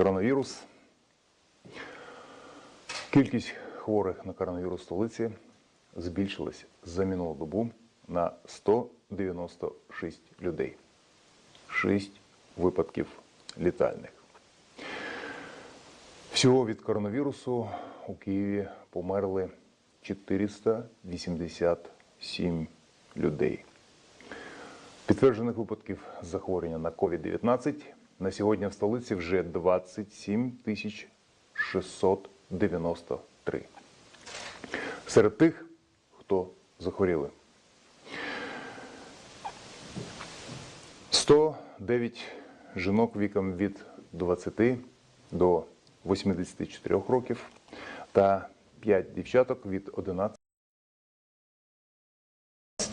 коронавірус. Кількість хворих на коронавірус в столиці збільшилась за минулу добу на 196 людей. 6 випадків літальних. Всього від коронавірусу у Києві померли 487 людей. Підтверджених випадків захворювання на COVID-19 на сьогодні в столиці вже 27 тисяч 693. Серед тих, хто захворіли. 109 жінок віком від 20 до 84 років та 5 дівчаток від 11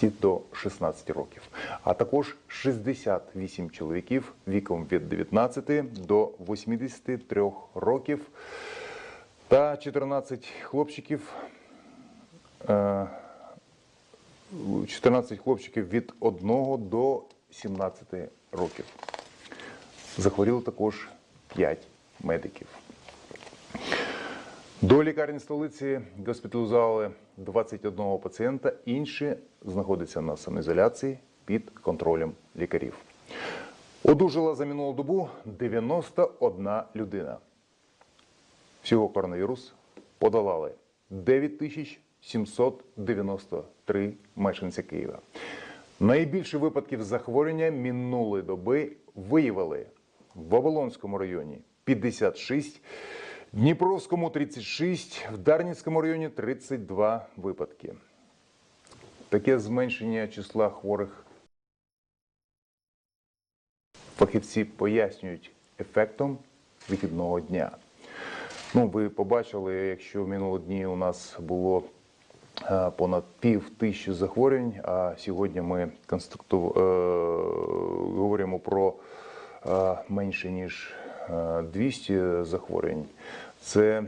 до 16 років, а також 68 чоловіків віком від 19 до 83 років та 14 хлопчиків. е, 14 хлопчиків від 1 до 17 років. Захворіло також 5 медиків. До лікарні столиці госпіталізували 21 пацієнта, інші знаходяться на самоізоляції під контролем лікарів. Одужала за минулу добу 91 людина. Всього коронавірус подолали 9793 мешканця Києва. Найбільше випадків захворювання минулої доби виявили в Оболонському районі 56, Дніпровському 36, в Дарницькому районі 32 випадки. Таке зменшення числа хворих фахівці пояснюють ефектом вихідного дня. Ну, ви побачили, якщо в минулі дні у нас було е, понад пів тисячі захворювань, а сьогодні ми конструкту... е, говоримо про е, менше ніж 200 захворювань. Це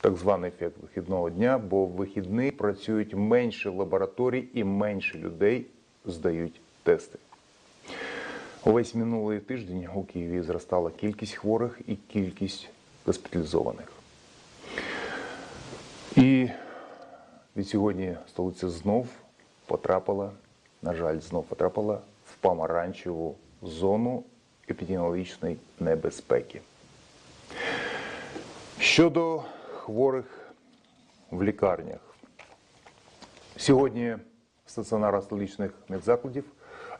так званий ефект вихідного дня, бо в вихідний працюють менше лабораторій і менше людей здають тести. Увесь минулий тиждень у Києві зростала кількість хворих і кількість госпіталізованих. І від сьогодні столиця знов потрапила, на жаль, знов потрапила в помаранчеву зону епідеміологічної небезпеки. Щодо хворих в лікарнях, сьогодні в стаціонарах столичних медзакладів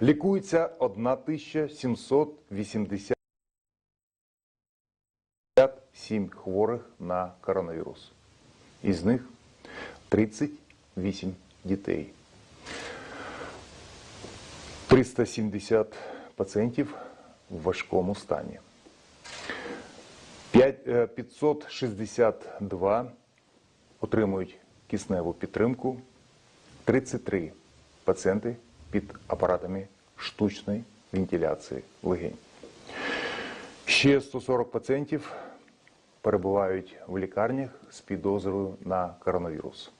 лікується 1787 хворих на коронавірус. Із них 38 дітей. 370 пацієнтів в важкому стані. Е, 562 отримують кисневу підтримку, 33 пацієнти під апаратами штучної вентиляції легень. Ще 140 пацієнтів перебувають в лікарнях з підозрою на коронавірус.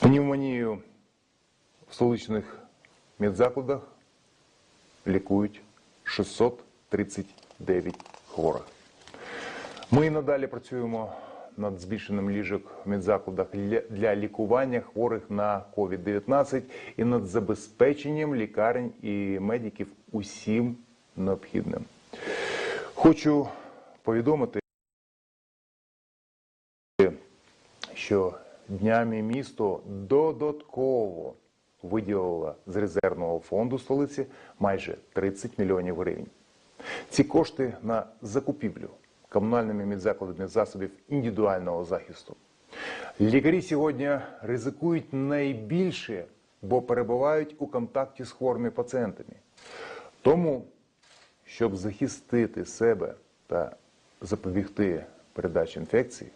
Пневмонію в столичних медзакладах лікують 639 хворих. Ми і надалі працюємо над збільшенням ліжок в медзакладах для- лікування хворих на COVID-19 і над забезпеченням лікарень і медиків усім необхідним. Хочу повідомити, що днями місто додатково виділило з резервного фонду столиці майже 30 мільйонів гривень. Ці кошти на закупівлю комунальними медзакладами засобів індивідуального захисту. Лікарі сьогодні ризикують найбільше, бо перебувають у контакті з хворими пацієнтами. Тому, щоб захистити себе та запобігти передачі інфекції,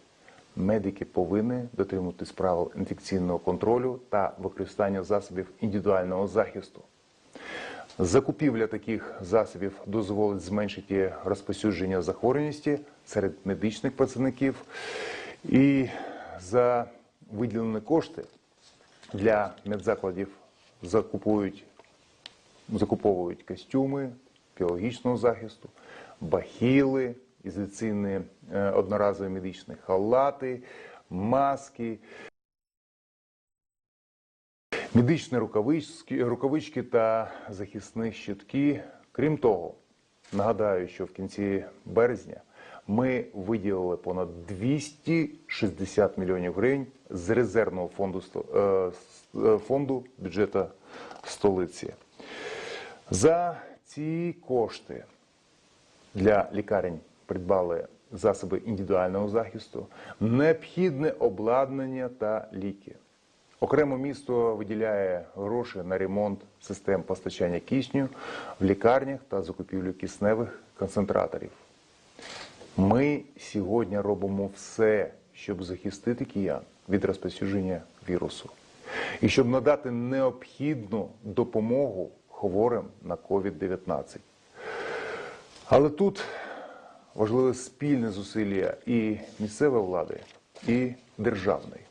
медики повинні дотримуватись правил інфекційного контролю та використання засобів індивідуального захисту. Закупівля таких засобів дозволить зменшити розповсюдження захворюваності серед медичних працівників. І за виділені кошти для медзакладів закуповують костюми, психологічного захисту, бахіли, ізоляційні е, одноразові медичні халати, маски, медичні рукавички, рукавички та захисні щитки. Крім того, нагадаю, що в кінці березня ми виділили понад 260 мільйонів гривень з резервного фонду, е, е, фонду бюджету столиці. За ці кошти для лікарень придбали засоби індивідуального захисту, необхідне обладнання та ліки. Окремо місто виділяє гроші на ремонт систем постачання кисню в лікарнях та закупівлю кисневих концентраторів. Ми сьогодні робимо все, щоб захистити киян від розповсюдження вірусу і щоб надати необхідну допомогу хворим на COVID-19. Але тут важливе спільне зусилля і місцевої влади, і державної.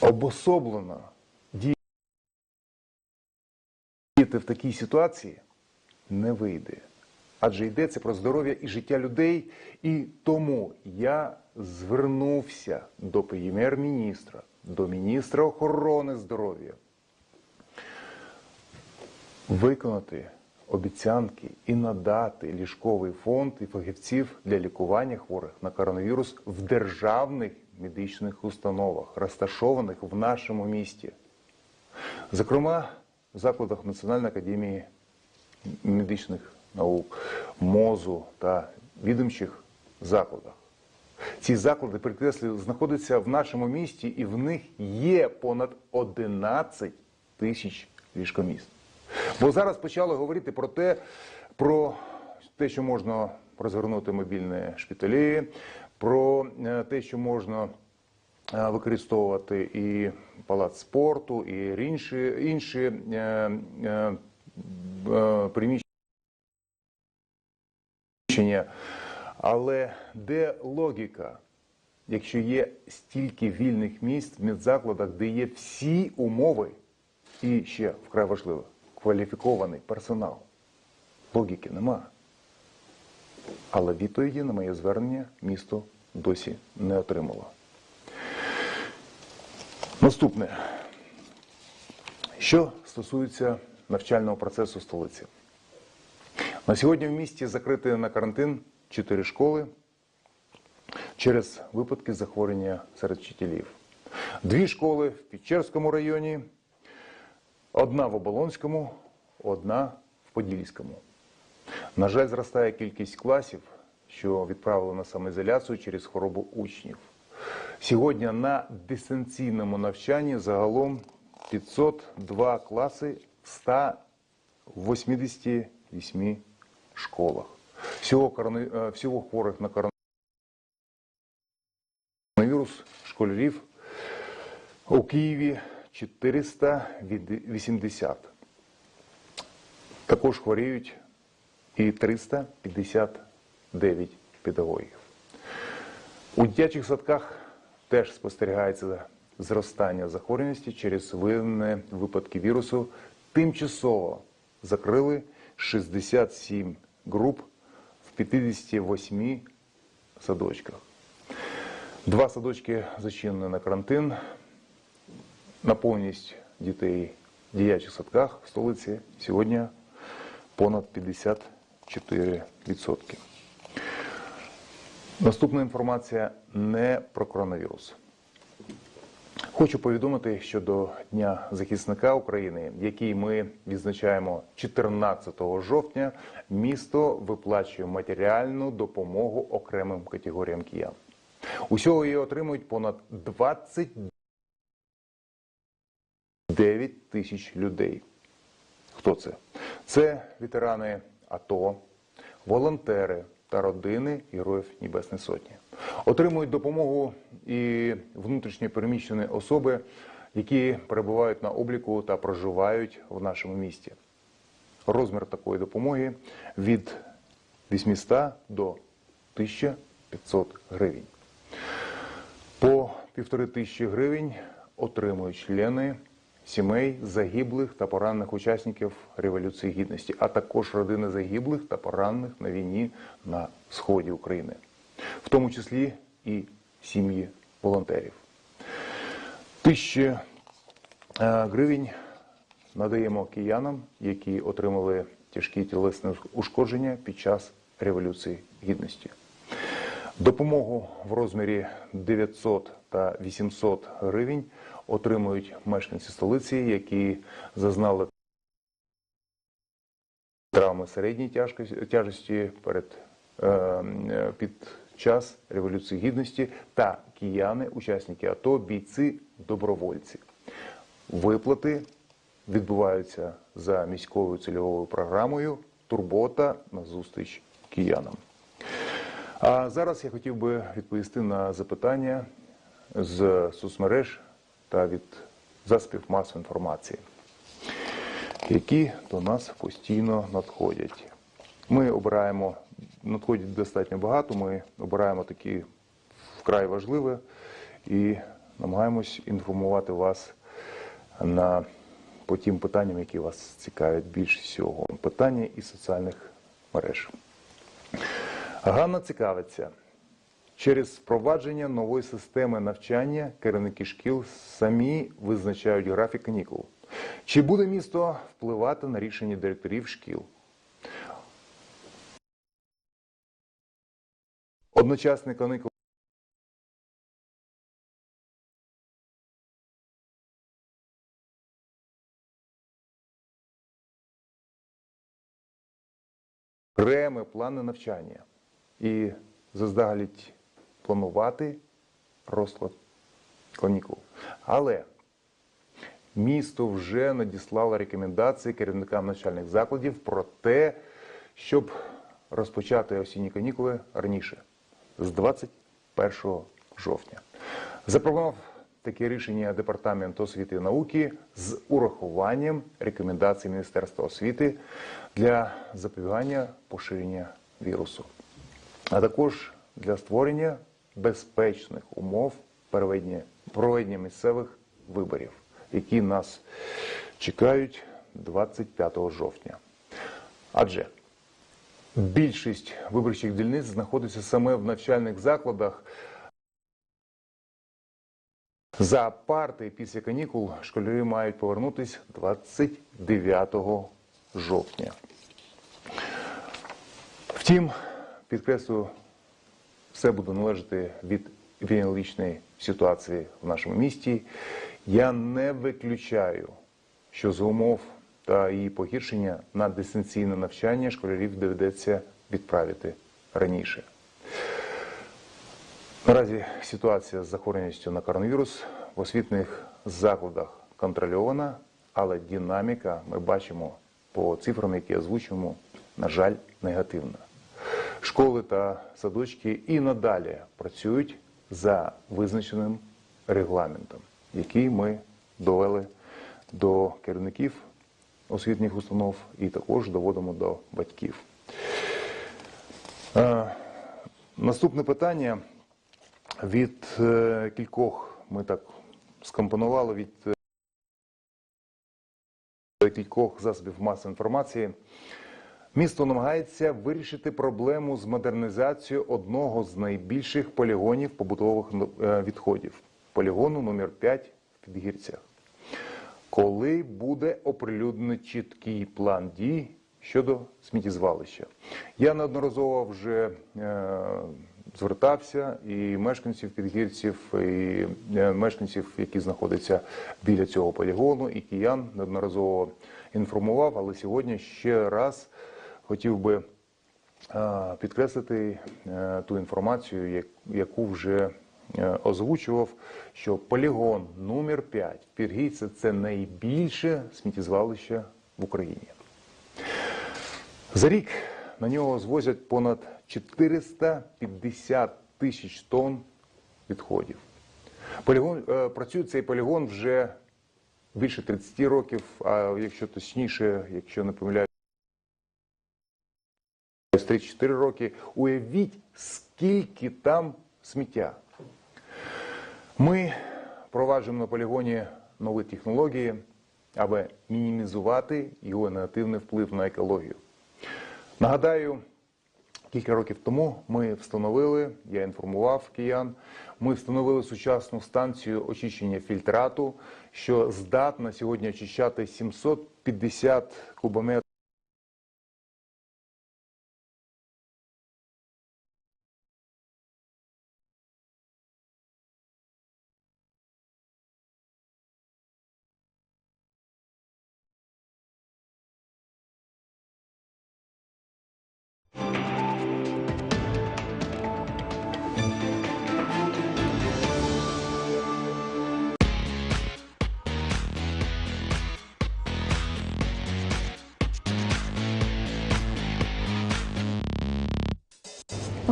Обособлено діяти в такій ситуації не вийде. Адже йдеться про здоров'я і життя людей, і тому я звернувся до прем'єр-міністра, до міністра охорони здоров'я виконати обіцянки і надати ліжковий фонд і фахівців для лікування хворих на коронавірус в державних медичних установах, розташованих в нашому місті. Зокрема, в закладах Національної академії медичних наук, МОЗу та відомчих закладах. Ці заклади, підкреслюю, знаходяться в нашому місті, і в них є понад 11 тисяч ліжкоміст. Бо зараз почали говорити про те, про те, що можна розгорнути мобільні шпиталі, про е, те, що можна е, використовувати і палац спорту, і інші, інші е, е, е, приміщення. Але де логіка, якщо є стільки вільних місць в медзакладах, де є всі умови, і ще вкрай важливо, кваліфікований персонал? Логіки нема. Але відповіді на моє звернення місто досі не отримало. Наступне. Що стосується навчального процесу столиці. На сьогодні в місті закриті на карантин чотири школи через випадки захворювання серед вчителів. Дві школи в Печерському районі, одна в Оболонському, одна в Подільському. На жаль, зростає кількість класів, що відправили на самоізоляцію через хворобу учнів. Сьогодні на дистанційному навчанні загалом 502 класи в 188 школах. Всього, корони- е, всього хворих на коронавірус школярів у Києві 480. Також хворіють і 359 педагогів. У дитячих садках теж спостерігається зростання захворюваності через виявлені випадки вірусу. Тимчасово закрили 67 груп в 58 садочках. Два садочки зачинені на карантин. Наповненість дітей в дитячих садках в столиці сьогодні понад 54%. Наступна інформація не про коронавірус. Хочу повідомити щодо Дня захисника України, який ми відзначаємо 14 жовтня. Місто виплачує матеріальну допомогу окремим категоріям киян. Усього її отримують понад 29 тисяч людей. Хто це? Це ветерани АТО, волонтери та родини Героїв Небесної Сотні. Отримують допомогу і внутрішньо переміщені особи, які перебувають на обліку та проживають в нашому місті. Розмір такої допомоги від 800 до 1500 гривень. По півтори тисячі гривень отримують члени сімей загиблих та поранених учасників Революції Гідності, а також родини загиблих та поранених на війні на сході України, в тому числі і сім'ї волонтерів. Тисячі е, гривень надаємо киянам, які отримали тяжкі тілесні ушкодження під час Революції Гідності. Допомогу в розмірі 900 та 800 гривень отримують мешканці столиці, які зазнали травми середньої тяжкості- перед, е, е, під час Революції Гідності та кияни, учасники АТО, бійці, добровольці. Виплати відбуваються за міською цільовою програмою Турбота на зустріч киянам. А зараз я хотів би відповісти на запитання з соцмереж та від засобів масової інформації, які до нас постійно надходять. Ми обираємо, надходять достатньо багато, ми обираємо такі вкрай важливі і намагаємось інформувати вас на, по тим питанням, які вас цікавлять більше всього. Питання із соціальних мереж. Ганна цікавиться. Через впровадження нової системи навчання керівники шкіл самі визначають графік канікул. Чи буде місто впливати на рішення директорів шкіл? Одночасний каникул окремі плани навчання і заздалегідь планувати розклад канікул. Але місто вже надіслало рекомендації керівникам навчальних закладів про те, щоб розпочати осінні канікули раніше, з 21 жовтня. Запропонував таке рішення Департамент освіти і науки з урахуванням рекомендацій Міністерства освіти для запобігання поширення вірусу, а також для створення безпечних умов проведення, проведення місцевих виборів, які нас чекають 25 жовтня. Адже більшість виборчих дільниць знаходиться саме в навчальних закладах. За парти після канікул школярі мають повернутися 29 жовтня. Втім, підкреслю, все буде належати від епідеміологічної ситуації в нашому місті. Я не виключаю, що за умов та її погіршення на дистанційне навчання школярів доведеться відправити раніше. Наразі ситуація з захворюваністю на коронавірус в освітніх закладах контрольована, але динаміка ми бачимо по цифрам, які озвучуємо, на жаль, негативна. Школи та садочки і надалі працюють за визначеним регламентом, який ми довели до керівників освітніх установ і також доводимо до батьків. Е, Наступне питання від е, кількох ми так скомпонували від е, кількох засобів масової інформації. Місто намагається вирішити проблему з модернізацією одного з найбільших полігонів побутових е, відходів полігону номер 5 в Підгірцях. Коли буде оприлюднений чіткий план дій щодо сміттєзвалища? Я неодноразово вже е, звертався і мешканців підгірців, і е, мешканців, які знаходяться біля цього полігону, і киян неодноразово інформував, але сьогодні ще раз хотів би е, підкреслити е, ту інформацію, яку вже е, озвучував, що полігон номер 5 в Підгірці – це найбільше сміттєзвалище в Україні. За рік на нього звозять понад 450 тисяч тонн відходів. Полігон, працює цей полігон вже більше 30 років, а якщо точніше, якщо не помиляюсь, 34 роки. Уявіть, скільки там сміття. Ми впроваджуємо на полігоні нові технології, аби мінімізувати його негативний вплив на екологію. Нагадаю, кілька років тому ми встановили, я інформував киян, ми встановили сучасну станцію очищення фільтрату, що здатна сьогодні очищати 750 кубометрів.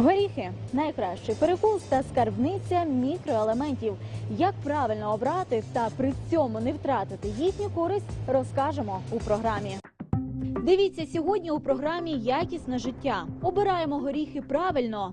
Горіхи найкращий перекус та скарбниця мікроелементів. Як правильно обрати та при цьому не втратити їхню користь, розкажемо у програмі. Дивіться сьогодні у програмі Якісне життя. Обираємо горіхи правильно